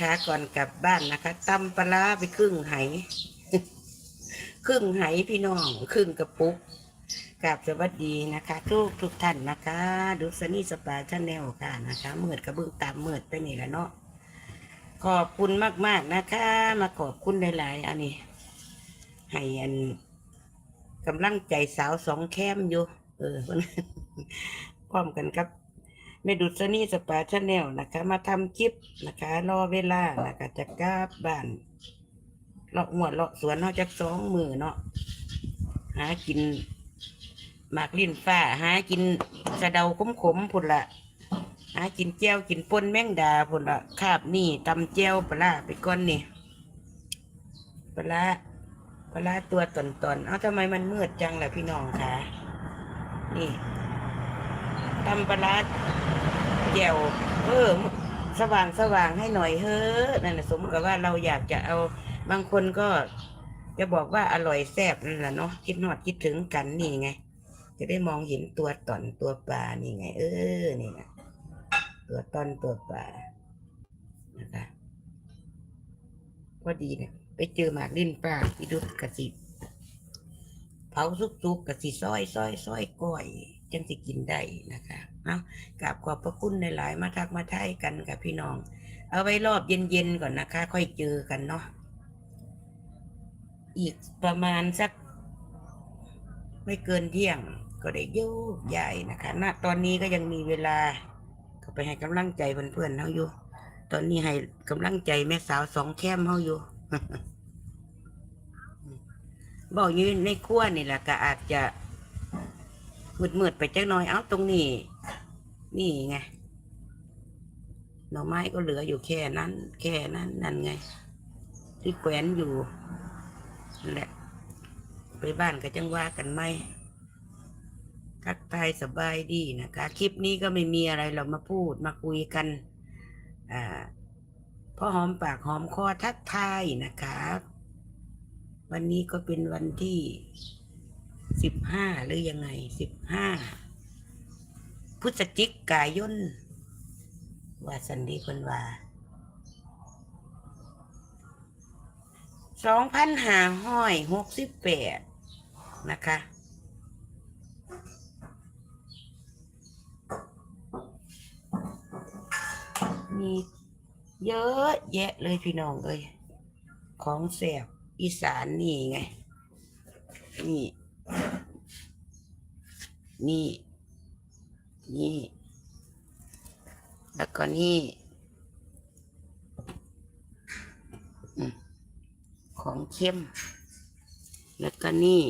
คะก่อนกลับบ้านนะคะตำปลาไปครึ่งไหครึ่งไหพี่น้อง ครึ่งกระปุกกราบสวัสดีนะคะ ทุกทุกท่านนะคะ ดูสนี่สปาชาแนลค่ะนะคะเมืดกระเบื้องตามเมืดไปนี่แหละเนาะขอบคุณมาก ๆนะคะ มาขอบคุณหลายๆอันนี้ให้อันกำลังใจสาวสองแคมอยู่ เออเพิ่นพร้อมกันครับ แม่ดุษณีสปาชาแนลนะคะ มาทำคลิปนะคะ รอเวลานะคะจะกลับบ้านเลาะหัวดเลาะสวนเนาะจากสองมือเนาะหากินหมากลิ้นฟ้า หากินสะเดาขมขมๆพุ่นละหากินแจ้วกินปนแมงดาพุ่นละคาบนี่ตำแจ้วปลาไปก้อนนี่ปลาปลาตัวตนตนๆเอ้าทำไมมันมืดจังล่ะพี่น้องคะนี่ ตำปลาร้าแจ่วเออสว่างสว่างให้หน่อยเฮ้อนั่นะสมกับว่าเราอยากจะเอาบางคนก็จะบอกว่าอร่อยแซ่บนั่นแหละเนาะคิดนอดคิดถึงกันนี่ไง จะได้มองเห็นตัวตอนตัวปลานี่ไง เออนี่นะตัวตอนตัวปลานะคะพอดีเนี่ยไปเจอหมากลิ้นปลาที่ดุดกระสิเผาสุกๆกระสิซอยซอยซอยก้อย จังสิกินได้นะคะเอากราบขอบพระคุณในหลายๆมาทักมาทายกันกับพี่น้อง เอาไว้รอบเย็นๆก่อนนะคะ ค่อยเจอกันเนาะอีกประมาณสัก ไม่เกินเที่ยงก็ได้โยกใหญ่นะคะณตอนนี้ก็ยังมีเวลา ก็ไปให้กำลังใจเพื่อนๆเขาอยู่ ตอนนี้ให้กำลังใจแม่สาวสองแคมเขาอยู่บอกอยู่ในครัวนี่แหละก็อาจจะ มืดๆไปจักหน่อย เอ้าตรงนี้ นี่ไง หน่อไม้ก็เหลืออยู่แค่นั้น แค่นั้นนั่นไง ที่แขวนอยู่นั่นแหละ ไปบ้านก็จังว่ากันไหมทักทายสบายดีนะคะ คลิปนี้ก็ไม่มีอะไรเรามาพูดมาคุยกันอ่าพอหอมปากหอมคอทักทายนะคะ วันนี้ก็เป็นวันที่ สิบห้าหรือยังไงสิบห้าพฤศจิกายนว่าสันดีคนว่าสองพันห้าห้อยหกสิบแปดนะคะมีเยอะแยะเลยพี่น้องเลยของแสบอีสานนี่ไง นี่ นี่ นี่ แล้วก็นี่ของเข้ม แล้วก็นี่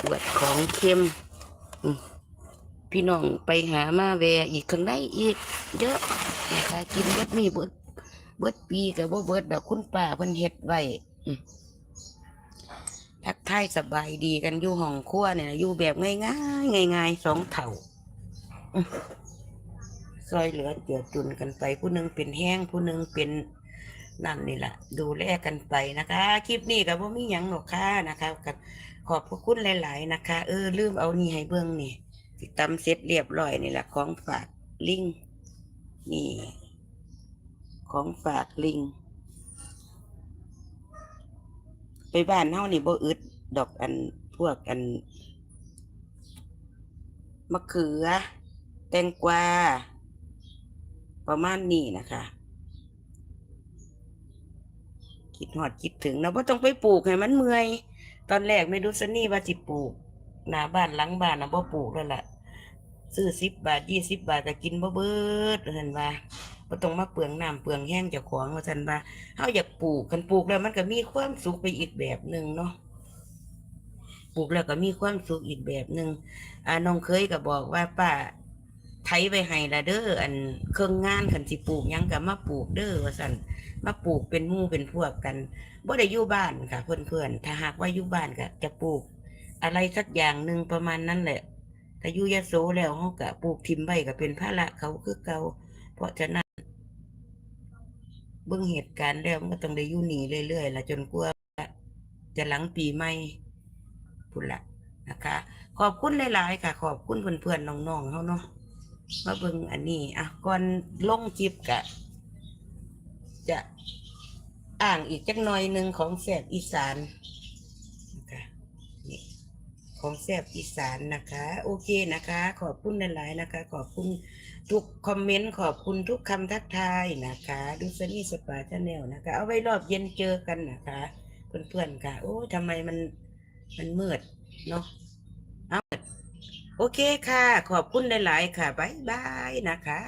ขวดของเค็มพี่น้องไปหามาแวอีกข้างในอีก เยอะนะคะกินเบิดมีเบิด เบิดปีกับบ่าเบิดดอกคุณป้าเพิ่นเฮ็ดไว้ทักทายสบายดีกันอยู่ห้องครัวเนี่ยอยู่แบบง่ายๆง่ายสองเถ่าซอยเหลือเจือจุนกันไปผู้หนึงเป็นแห้งผู้หนึงเป็นนั่นนี่แหละดูแลกันไปนะคะ คลิปนี้ก็บ่มีหยังหรอกค่ะนะคะกับขอบพระคุณหลาย ๆ นะคะ เออลืมเอานี่ให้เบิ่งนี่สิตำเสร็จเรียบร้อยนี่แหละของฝากลิงนี่ ของฝากลิง ไปบ้านเฮานี่บ่อึดดอกอันพวกอันมะเขือ แตงกวา ประมาณนี้นะคะ คิดหอดคิดถึงนะว่าต้องไปปลูกให้มันเมื่อย ตอนแรกไม่รู้สนี่ว่าจิปลูกหน้าบ้านหลังบ้านนะบ่ปลูกแล้วล่ะ ซื้อสิบบาทยี่สิบบาทก็กินบ่เบิดเห็นว่า บ่ต้องมาเปลืองน้ำเปลืองแห้งจ้าของว่าซั่นว่าเฮาอยากปลูกคันปลูกแล้วมันก็มีความสุขไปอีกแบบหนึ่งเนาะปลูกแล้วก็มีความสุขอีกแบบหนึ่งอ่าน้องเคยก็บอกว่าป้าไถไว้ให้ละเด้ออันเครื่องงานคันสิปลูกยังก็มาปลูกเด้อว่าซั่นมาปลูกเป็นมู่เป็นพวกกันบ่ได้อยู่บ้านค่ะ เพื่อนๆถ้าหากว่าอยู่บ้านก็จะปลูก อะไรสักอย่างหนึ่งประมาณนั้นแหละถ้าอยู่ยโสแล้วเขาก็ปลูกทิมไว้ก็เป็นภาระเขาคือเกาเพราะฉะนั้น เบิ่งเหตุการณ์แล้วมันก็ต้องได้อยู่หนีเรื่อยๆละจนกว่าจะหลังปีใหม่พุ่นละนะคะ ขอบคุณหลายๆค่ะ ขอบคุณเพื่อนๆน้องๆเขาเนาะมาเบิ่งอันนี้อะก่อนลงจิบกะ จะอ่างอีกจักหน่อยหนึ่งของแสบอีสานนะคะนี่ของแสบอีสานนะคะ โอเคนะคะ ขอบคุณหลายๆนะคะ ขอบคุณ ทุกคอมเมนต์ขอบคุณทุกคำทักทายนะคะ ดูสนี่สปาชาแนลนะคะ เอาไว้รอบเย็นเจอกันนะคะเพื่อนๆค่ะ โอ้ทำไมมันมันมืดเนาะเอาโอเคค่ะ ขอบคุณหลายๆค่ะ บ๊ายบายนะคะ